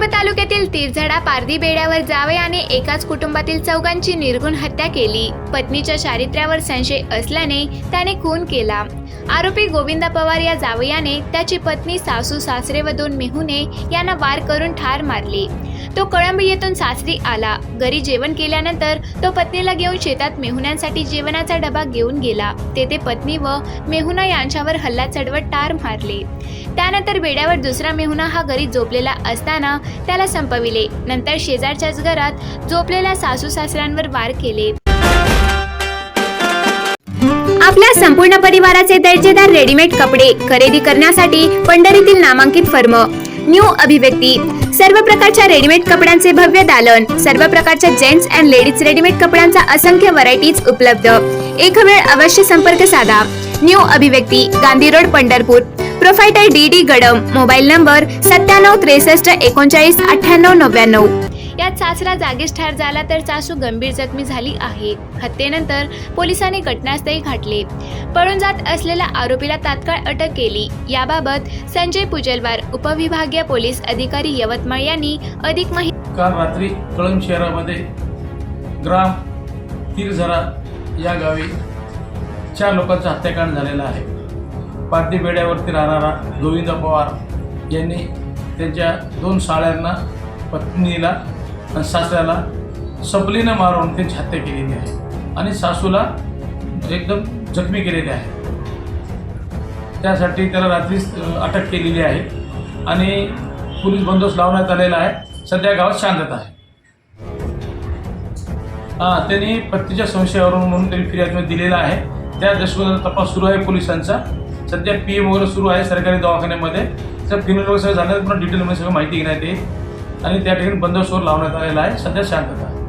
कळंब तालुक्यातील तिरझडा पारधी बेड्यावर जावयाने एकाच कुटुंबातील चौघांची निर्गुण हत्या केली. पत्नीच्या चारित्र्यावर संशय असल्याने त्याने खून केला. आरोपी गोविंदा पवार या जावयाने त्याची पत्नी सासू सासरे व दोन मेहुने यांना वार करून ठार मारली. तो कळंब येथून सासरी आला. घरी जेवण केल्यानंतर तो पत्नीला घेऊन शेतात मेहुण्यांसाठी जेवणाचा डबा घेऊन गेला. तेथे पत्नी व मेहुणा यांच्यावर हल्ला चढवत टार मारले. त्यानंतर बेड्यावर दुसरा मेहुणा हा घरी झोपलेला असताना त्याला संपविले. नंतर शेजारच्याच घरात झोपलेल्या सासू सासऱ्यांवर वार केले. आपल्या संपूर्ण परिवाराचे दर्जेदार रेडीमेड कपडे खरेदी करण्यासाठी पंढरीतील नामांकित फर्म. न्यू अभिव्यक्ती. सर्व प्रकारच्या रेडीमेड कपड्यांचे भव्य दालन सर्व प्रकारच्या जेंट्स अँड लेडीज रेडीमेड कपड्यांचा असंख्य व्हरायटीज उपलब्ध. एक वेळ अवश्य संपर्क साधा. New Abhivyakti Gandhi road Pandharpur. Proprietor D D Gadam mobile number सत्त्याण्णव त्रेसष्ट एकोणचाळीस अठ्ठ्याण्णव नव्याण्णव. यात सासरा जागीच ठार झाला तर सासू गंभीर जखमी झाली आहे. हत्येनंतर पोलिसांनी घटनास्थळी घातले पळून जात असलेल्या आरोपीला तात्काळ अटक केली. याबाबत संजय पुजलवार उपविभागीय पोलीस अधिकारी यवतमाळ यांनी अधिक माहिती काल रात्री कळंब शहरामध्ये ग्राम तीरझरा या गावी चार लोकांचा हत्याकांड झालेला आहे. पारधी बेड्यावरती राहणारा गोविंद पवार यांनी त्यांच्या दोन साळ्यांना पत्नीला आणि सासऱ्याला सबलीनं मारून त्यांची हत्या केलेली आहे. आणि सासूला एकदम जखमी केलेली आहे. त्यासाठी त्याला रात्रीच अटक केलेली आहे. आणि पोलीस बंदोबस्त लावण्यात आलेला आहे. सध्या गावात शांतता आहे. हां त्यांनी पत्नीच्या संशयावरून म्हणून त्यांनी फिर्यादमध्ये दिलेला आहे. त्या दृष्टीकोनाचा तपास सुरू आहे पोलिसांचा. सध्या पी एम वगैरे सुरू आहे सरकारी दवाखान्यामध्ये. तर फिनल वगैरे सगळं झालं पुन्हा डिटेलमध्ये सगळं माहिती घेण्यात येईल. आणि त्या ठिकाणी बंदोबस्तवर लावण्यात आलेला आहे सध्या शांतता आहे